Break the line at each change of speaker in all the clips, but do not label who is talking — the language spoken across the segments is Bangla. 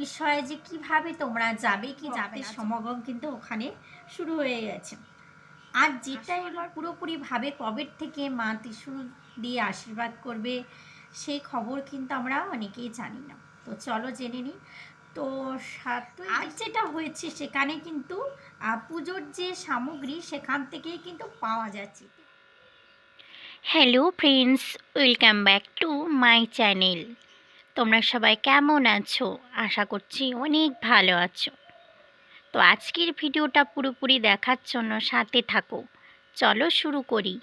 বিষয়ে যে কীভাবে তোমরা যাবে কি যাবে
সমাগম
কিন্তু ওখানে শুরু হয়ে গেছে। আর যেটা এবার পুরোপুরিভাবে কবের থেকে মা ত্রিশুল দিয়ে আশীর্বাদ করবে সেই খবর কিন্তু আমরা অনেকেই জানি না। তো চলো জেনে নিই। তো আর যেটা হয়েছে সেখানে কিন্তু পুজোর যে সামগ্রী সেখান থেকেই কিন্তু পাওয়া যাচ্ছে।
Hello friends welcome back to my channel তোমরা সবাই কেমন আছো? আশা করছি অনেক ভালো আছো। তো আজকের ভিডিওটা পুরোপুরি দেখার জন্য সাথে থাকো। চলো শুরু করি।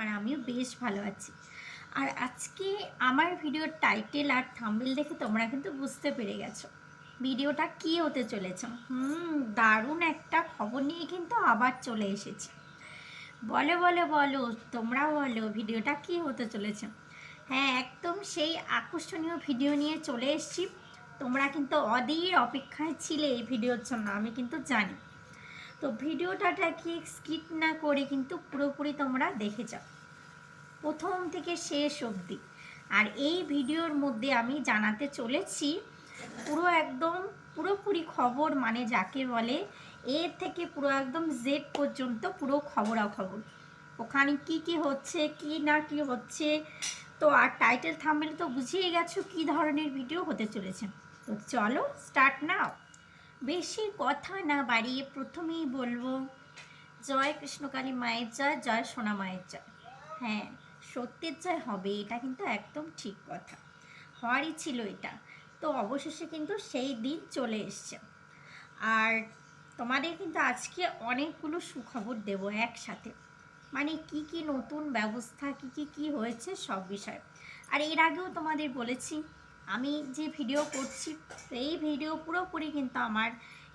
আর আমিও বেশ ভালো আছি। আর আজকে আমার ভিডিওর টাইটেল আর থাম্বেল দেখে তোমরা কিন্তু বুঝতে পেরে গেছো। ভিডিওটা কি হতে চলেছে? হুম, দারুণ একটা খবর নিয়ে কিন্তু আবার চলে এসেছি। বলো বলো বলো, তোমরা বলো ভিডিওটা কি হতে চলেছে? হ্যাঁ একদম সেই আকর্ষণীয় ভিডিও নিয়ে চলে এসেছি। তোমরা কিন্তু অধীর অপেক্ষায় ছিলে এই ভিডিওর জন্য, আমি কিন্তু জানি। তো ভিডিওটাকে স্কিপ না করে কিন্তু পুরোপুরি তোমরা দেখে যাও। প্রথম থেকে শেষ অবধি। আর এই ভিডিওর মধ্যে আমি জানাতে চলেছি, পুরো একদম পুরোপুরি খবর মানে যাকে বলে এ থেকে পুরো একদম জেড পর্যন্ত পুরো খবরাখবর। ওখানে কি কি হচ্ছে, কি না কি হচ্ছে, তো আর টাইটেল থামলে তো বুঝিয়ে গেছো কি ধরনের ভিডিও হতে চলেছে। তো চলো স্টার্ট নাও বেশি কথা না বাড়িয়ে প্রথমেই বলব, জয় কৃষ্ণকালী মায়ের জয় জয় সোনা মায়ের জয়। হ্যাঁ সত্যের জয় হবে, এটা কিন্তু একদম ঠিক কথা। হওয়ারই ছিল এটা। তো অবশেষে কিন্তু সেই দিন চলে এসছে। আর তোমাদের কিন্তু আজকে অনেকগুলো সুখবর দেব একসাথে। মানে কি কি নতুন ব্যবস্থা, কি কি কি হয়েছে সব বিষয়ে। আর এর আগেও তোমাদের বলেছি, আমি যে ভিডিও করছি, এই ভিডিও পুরোপুরি কিন্তু আমার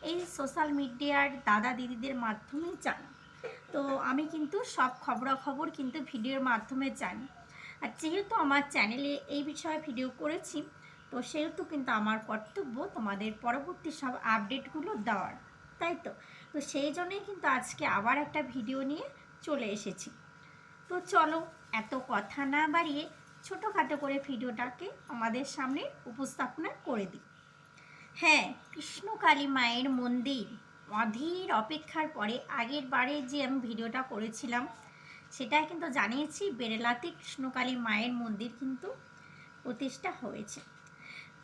এই সোশ্যাল মিডিয়ার দাদা দিদিদের মাধ্যমেই জানা তো আমি কিন্তু সব খবরাখবর কিন্তু ভিডিওর মাধ্যমে জানি। আর যেহেতু আমার চ্যানেলে এই বিষয়ে ভিডিও করেছি, তো সেহেতু কিন্তু আমার কর্তব্য তোমাদের পরবর্তী সব আপডেটগুলো দেওয়ার, তাই তো? তো সেই জন্যই কিন্তু আজকে আবার একটা ভিডিও নিয়ে চলে এসেছি। তো চলো, এত কথা না বাড়িয়ে ছোটোখাটো করে ভিডিওটাকে আমাদের সামনে উপস্থাপনা করে দিই। হ্যাঁ কৃষ্ণকালী মায়ের মন্দির। অধীর অপেক্ষার পরে আগের বারে যে আমি ভিডিওটা করেছিলাম সেটা কিন্তু জানিয়েছি বেরেলাতে কৃষ্ণকালী মায়ের মন্দির কিন্তু প্রতিষ্ঠা হয়েছে।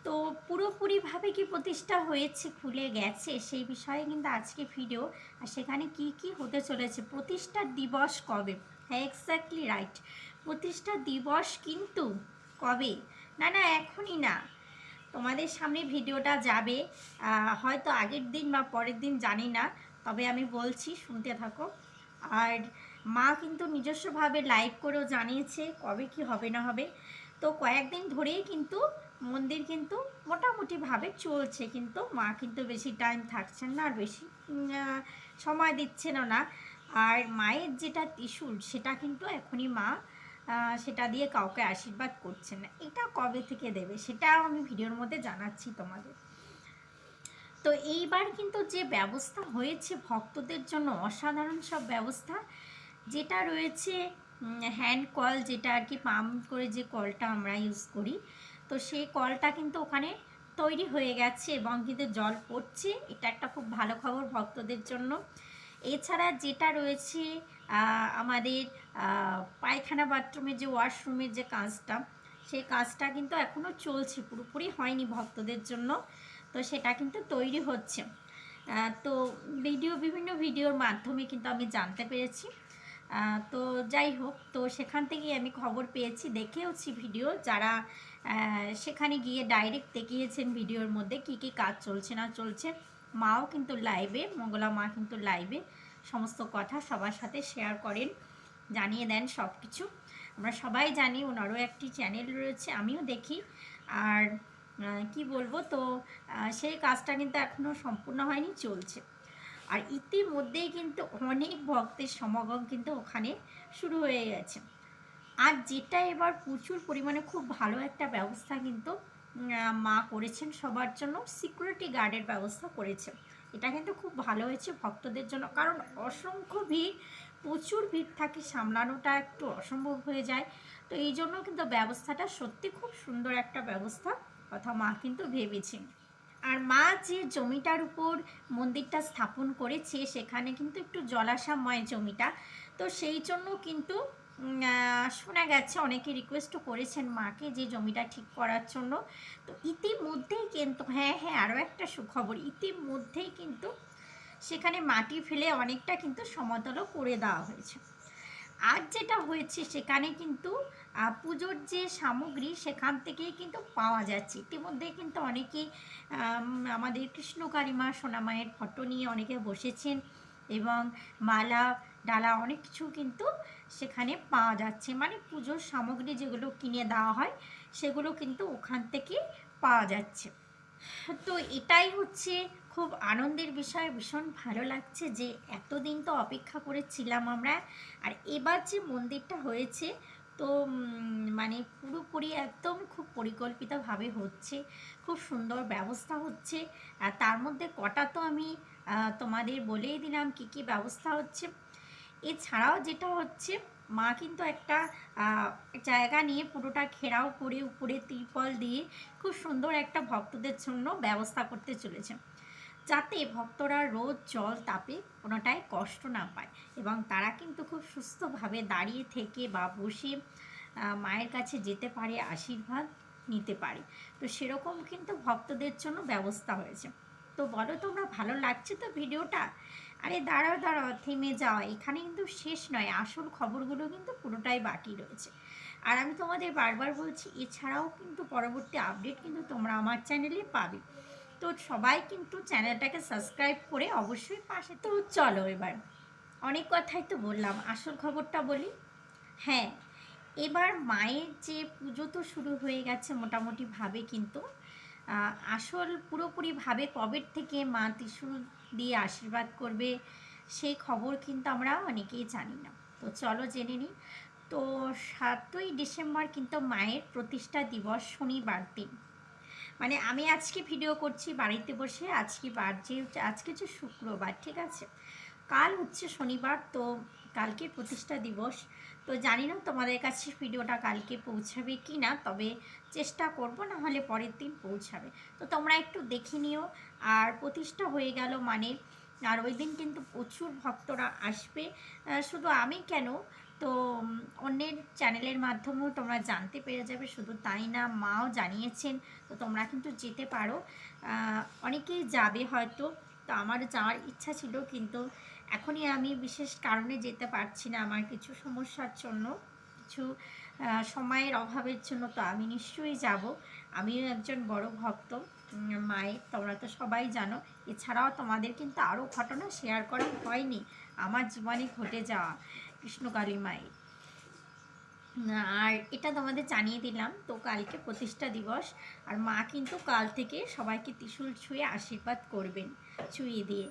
তো পুরোপুরিভাবে কি প্রতিষ্ঠা হয়েছে, খুলে গেছে, সেই বিষয়ে কিন্তু আজকে ভিডিও, আর সেখানে কি কি হতে চলেছে প্রতিষ্ঠা দিবস কবে? হ্যাঁ এক্স্যাক্টলি রাইট প্রতিষ্ঠা দিবস কিন্তু কবে? না না, এখনই না। তোমাদের সামনে ভিডিওটা যাবে। হয়তো আগের দিন বা পরের দিন জানি না, তবে আমি বলছি শুনতে থাকো। আর মা কিন্তু নিজস্বভাবে লাইভ করেও জানিয়েছে কবে কি হবে না হবে। তো কয়েকদিন ধরেই কিন্তু মন্দির কিন্তু মোটামুটিভাবে চলছে, কিন্তু মা কিন্তু বেশি টাইম থাকছেন না আর বেশি সময় দিচ্ছেন না। আর মায়ের যেটা ত্রিশূল, সেটা কিন্তু এখনই মা সেটা দিয়ে কাউকে আশীর্বাদ করছেন না। এটা কবে থেকে দেবে সেটা আমি ভিডিওর মধ্যে জানাচ্ছি তোমাদের। তো এইবার কিন্তু যে ব্যবস্থা হয়েছে ভক্তদের জন্য অসাধারণ সব ব্যবস্থা, যেটা রয়েছে হ্যান্ড কল যেটা আর কি পাম্প করে যে কলটা আমরা ইউজ করি, তো সেই কলটা কিন্তু ওখানে তৈরি হয়ে গেছে এবং কিন্তু জল পড়ছে। এটা একটা খুব ভালো খবর ভক্তদের জন্য। এছাড়া যেটা রয়েছে আমাদের পায়খানা বাথরুমের যে ওয়াশরুমের যে কাজটা, সেই কাজটা কিন্তু এখনও চলছে, পুরোপুরি হয়নি ভক্তদের জন্য। তো সেটা কিন্তু তৈরি হচ্ছে। তো ভিডিও, বিভিন্ন ভিডিওর মাধ্যমে কিন্তু আমি জানতে পেরেছি। তো যাই হোক, তো সেখান থেকেই আমি খবর পেয়েছি, দেখেওছি ভিডিও। যারা সেখানে গিয়ে ডাইরেক্ট দেখিয়েছেন ভিডিওর মধ্যে, কি কি কাজ চলছে না চলছে মাও কিন্তু লাইভে মঙ্গলা মা কিন্তু লাইভে সমস্ত কথা সবার সাথে শেয়ার করেন, জানিয়ে দেন সব কিছু আমরা সবাই জানি ওনারও একটি চ্যানেল রয়েছে, আমিও দেখি। আর কি বলব তো সেই কাজটা কিন্তু এখনও সম্পূর্ণ হয়নি, চলছে। আর ইতিমধ্যেই কিন্তু অনেক ভক্তের সমাগম কিন্তু ওখানে শুরু হয়ে গেছে। আর যেটা এবার প্রচুর পরিমাণে খুব ভালো একটা ব্যবস্থা কিন্তু মা করেছেন সবার জন্য সিকিউরিটি গার্ডের ব্যবস্থা করেছে। এটা কিন্তু খুব ভালো হয়েছে ভক্তদের জন্য, কারণ অসংখ্য ভিড়, প্রচুর ভিড় থাকে, সামলানোটা একটু অসম্ভব হয়ে যায়। তো এই জন্য কিন্তু ব্যবস্থাটা সত্যি খুব সুন্দর একটা ব্যবস্থা কথা মা কিন্তু ভেবেছেন। আর মা যে জমিটার উপর মন্দিরটা স্থাপন করেছে, সেখানে কিন্তু একটু জলাশাময় জমিটা। তো সেই জন্য কিন্তু শোনা গেছে অনেকে রিকোয়েস্টও করেছেন মাকে যে জমিটা ঠিক করার জন্য। তো ইতিমধ্যেই কিন্তু হ্যাঁ হ্যাঁ আরও একটা সুখবর। ইতিমধ্যেই কিন্তু সেখানে মাটি ফেলে অনেকটা কিন্তু সমতলও করে দেওয়া হয়েছে। আর যেটা হয়েছে সেখানে কিন্তু পুজোর যে সামগ্রী সেখান থেকেই কিন্তু পাওয়া যাচ্ছে। ইতিমধ্যে কিন্তু অনেকেই আম, আমাদের কৃষ্ণকারিমা সোনামায়ের ফটো নিয়ে অনেকে বসেছেন এবং মালা ডালা অনেক কিছু কিন্তু সেখানে পাওয়া যাচ্ছে। মানে পুজোর সামগ্রী যেগুলো কিনে দেওয়া হয়, সেগুলো কিন্তু ওখান থেকে পাওয়া যাচ্ছে। তো এটাই হচ্ছে খুব আনন্দের বিষয়। ভীষণ ভালো লাগছে যে এতদিন তো অপেক্ষা করেছিলাম আমরা। আর এবার যে মন্দিরটা হয়েছে, তো মানে পুরোপুরি একদম খুব পরিকল্পিতভাবে হচ্ছে। খুব সুন্দর ব্যবস্থা হচ্ছে। আর তার মধ্যে কটা তো আমি তোমাদের বলেই দিলাম কি কি ব্যবস্থা হচ্ছে। এছাড়াও যেটা হচ্ছে, মা কিন্তু একটা জায়গা নিয়ে পুরোটা ঘেরাও করে উপরে তিরপল দিয়ে খুব সুন্দর একটা ভক্তদের জন্য ব্যবস্থা করতে চলেছে। যাতে ভক্তরা রোদ জল তাপে কোনোটাই কষ্ট না পায় এবং তারা কিন্তু খুব সুস্থভাবে দাঁড়িয়ে থেকে বা বসে মায়ের কাছে যেতে পারে, আশীর্বাদ নিতে পারে। তো সেরকম কিন্তু ভক্তদের জন্য ব্যবস্থা হয়েছে। তো বলো তোমরা, ভালো লাগছে তো ভিডিওটা? আরে দাঁড়াও দাঁড়াও, থেমে যাও। এখানে কিন্তু শেষ নয়, আসল খবরগুলো কিন্তু পুরোটাই বাকি রয়েছে। আর আমি তোমাদের বারবার বলছি, এছাড়াও কিন্তু পরবর্তী আপডেট কিন্তু তোমরা আমার চ্যানেলে পাবে। তো সবাই কিন্তু চ্যানেলটাকে সাবস্ক্রাইব করে অবশ্যই পাশে তো চলো এবার। অনেক কথাই তো বললাম, আসল খবরটা বলি? হ্যাঁ এবার মায়ের যে পুজো তো শুরু হয়ে গেছে মোটামুটিভাবে কিন্তু। আসল পুরোপুরিভাবে কবের থেকে মা ত্রিশূল দিয়ে আশীর্বাদ করবে, সেই খবর কিন্তু আমরা অনেকেই জানি না। তো চলো জেনে নিই। তো সাতই ডিসেম্বর কিন্তু মায়ের প্রতিষ্ঠা দিবস শনিবার দিন। মানে আমি আজকে ভিডিও করছি বাড়িতে বসে, আজকে বার যে আজকে যে শুক্রবার, ঠিক আছে? কাল হচ্ছে শনিবার, তো কালকে প্রতিষ্ঠা দিবস। তো জানি না তোমাদের কাছে ভিডিওটা কালকে পৌঁছাবে কি না তবে চেষ্টা করব, না হলে পরের দিন পৌঁছাবে। তো তোমরা একটু দেখে নিও, আর প্রতিষ্ঠা হয়ে গেল মানে আর ওই দিন কিন্তু প্রচুর ভক্তরা আসবে। শুধু আমি কেন? তো অন্যের চ্যানেলের মাধ্যমেও তোমরা জানতে পেরে যাবে, শুধু তাই না, মাও জানিয়েছেন, তো তোমরা কিন্তু যেতে পারো। অনেকেই যাবে হয়তো, তো আমার যাওয়ার ইচ্ছা ছিল, কিন্তু এখনই আমি বিশেষ কারণে যেতে পারছি না আমার কিছু সমস্যার জন্য। কিছু সময়ের অভাবের জন্য তো আমি নিশ্চয়ই যাব। আমিও একজন বড় ভক্ত মায়ের, তোমরা তো সবাই জানো। এছাড়াও তোমাদের কিন্তু আরও ঘটনা শেয়ার করা হয়নি আমার জীবনে ঘটে যাওয়া কৃষ্ণকালী মায়ের। আর এটা তোমাদের জানিয়ে দিলাম, তো কালকে প্রতিষ্ঠা দিবস। আর মা কিন্তু কাল থেকে সবাইকে ত্রিশূল ছুঁয়ে আশীর্বাদ করবেন, ছুঁয়ে দিয়ে।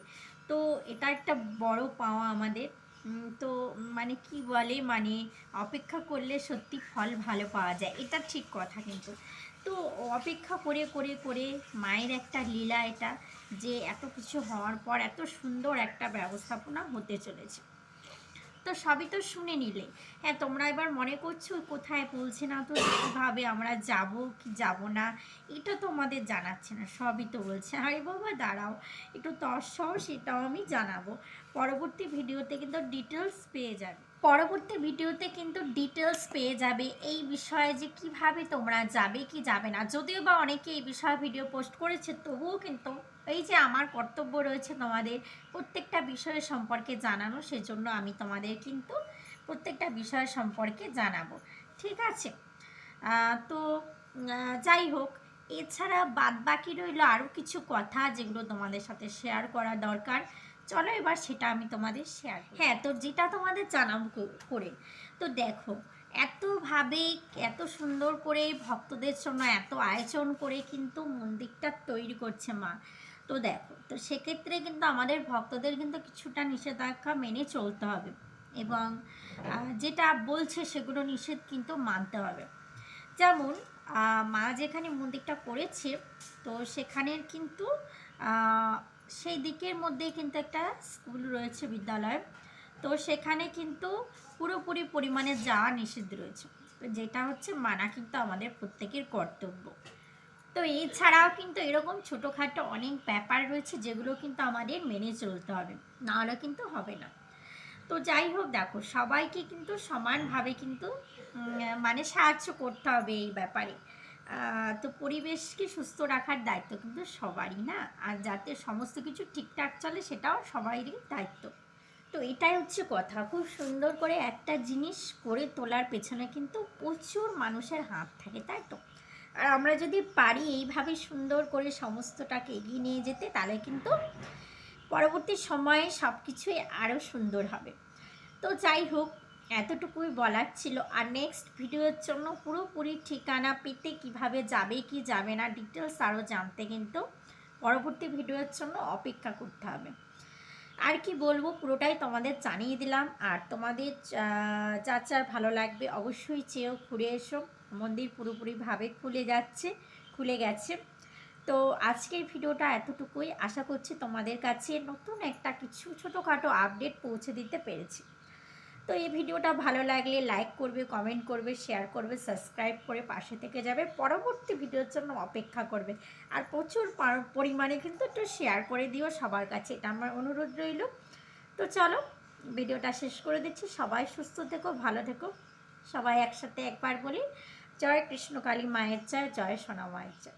তো এটা একটা বড় পাওয়া আমাদের। তো মানে কি বলে মানে অপেক্ষা করলে সত্যি ফল ভালো পাওয়া যায়, এটা ঠিক কথা কিন্তু। তো অপেক্ষা করে করে করে মায়ের একটা লীলা এটা যে এত কিছু হওয়ার পর এত সুন্দর একটা ব্যবস্থাপনা হতে চলেছে। তো সবই তো শুনে নিলে। হ্যাঁ তোমরা এবার মনে করছ কোথায় বলছে না তো, কীভাবে আমরা যাব, কি যাব না, এটা তোমাদের জানাচ্ছে না, সবই তো বলছে। আরে বাবা, দাঁড়াও, একটু তৎসহ সেটাও আমি জানাব। পরবর্তী ভিডিওতে কিন্তু ডিটেলস পেয়ে যাবে। পরবর্তী ভিডিওতে কিন্তু ডিটেলস পেয়ে যাবে এই বিষয়ে যে কীভাবে তোমরা যাবে, কি যাবে না। যদিও বা অনেকে এই বিষয়ে ভিডিও পোস্ট করেছে, তবুও কিন্তু এই যে আমার কর্তব্য রয়েছে তোমাদের প্রত্যেকটা বিষয় সম্পর্কে জানানো, সেজন্য আমি তোমাদের কিন্তু প্রত্যেকটা বিষয় সম্পর্কে জানাব। ঠিক আছে? তো যাই হোক, এছাড়া বাদ বাকি রইল আরও কিছু কথা যেগুলো তোমাদের সাথে শেয়ার করা দরকার। চলো এবার সেটা আমি তোমাদের শেয়ার হ্যাঁ তো যেটা তোমাদের জানাব করে। তো দেখো, এতভাবে এত সুন্দর করে ভক্তদের জন্য এত আয়োজন করে কিন্তু মন্দিরটা তৈরি করছে মা। তো দেখো, তো সেক্ষেত্রে কিন্তু আমাদের ভক্তদের কিন্তু কিছুটা নিষেধাজ্ঞা মেনে চলতে হবে এবং যেটা বলছে সেগুলো নিষেধ কিন্তু মানতে হবে। যেমন মা যেখানে মন্দিরটা করেছে, তো সেখানের কিন্তু সেই দিকের মধ্যেই কিন্তু একটা স্কুল রয়েছে বিদ্যালয় তো সেখানে কিন্তু পুরোপুরি পরিমাণে যাওয়া নিষিদ্ধ রয়েছে, যেটা হচ্ছে মানা কিন্তু আমাদের প্রত্যেকের কর্তব্য। তো এছাড়াও কিন্তু এরকম ছোটোখাটো অনেক ব্যাপার রয়েছে যেগুলো কিন্তু আমাদের মেনে চলতে হবে, নাহলে কিন্তু হবে না। তো যাই হোক দেখো, সবাইকে কিন্তু সমানভাবে কিন্তু মানে সাহায্য করতে হবে এই ব্যাপারে। তো পরিবেশকে সুস্থ রাখার দায়িত্ব কিন্তু সবারই না? আর যাতে সমস্ত কিছু ঠিকঠাক চলে সেটাও সবারই দায়িত্ব। তো এটাই হচ্ছে কথা। খুব সুন্দর করে একটা জিনিস করে তোলার পেছনে কিন্তু প্রচুর মানুষের হাত থাকে, তাই তো? আর আমরা যদি পারি এইভাবে সুন্দর করে সমস্তটাকে এগিয়ে নিয়ে যেতে, তাহলে কিন্তু পরবর্তী সময়ে সব কিছুই আরও সুন্দর হবে। তো যাই হোক, এতটুকুই বলার ছিল। আর নেক্সট ভিডিওর জন্য পুরোপুরি ঠিকানা পেতে কীভাবে যাবে, কি যাবে না ডিটেলস আরও জানতে কিন্তু পরবর্তী ভিডিওর জন্য অপেক্ষা করতে হবে। আর কি বলব, পুরোটাই তোমাদের জানিয়ে দিলাম। আর তোমাদের যার যার ভালো লাগবে অবশ্যই চেয়েও ঘুরে এসো। মন্দির পুরোপুরিভাবে খুলে যাচ্ছে, খুলে গেছে। তো আজকের ভিডিওটা এতটুকুই। আশা করছি তোমাদের কাছে নতুন একটা কিছু ছোটোখাটো আপডেট পৌঁছে দিতে পেরেছি। তো এই ভিডিওটা ভালো লাগলে লাইক করবে কমেন্ট করবে শেয়ার করবে সাবস্ক্রাইব করে পাশে থেকে যাবে। পরবর্তী ভিডিওর জন্য অপেক্ষা করবে। আর প্রচুর পরিমাণে কিন্তু একটু শেয়ার করে দিও সবার কাছে। এটা আমার অনুরোধ রইল। তো চলো, ভিডিওটা শেষ করে দিচ্ছি। সবাই সুস্থ থেকো, ভালো থেকো। সবাই একসাথে একবার বলি, জয় কৃষ্ণকালী মায়ের জয় জয় সোনা মায়ের জয়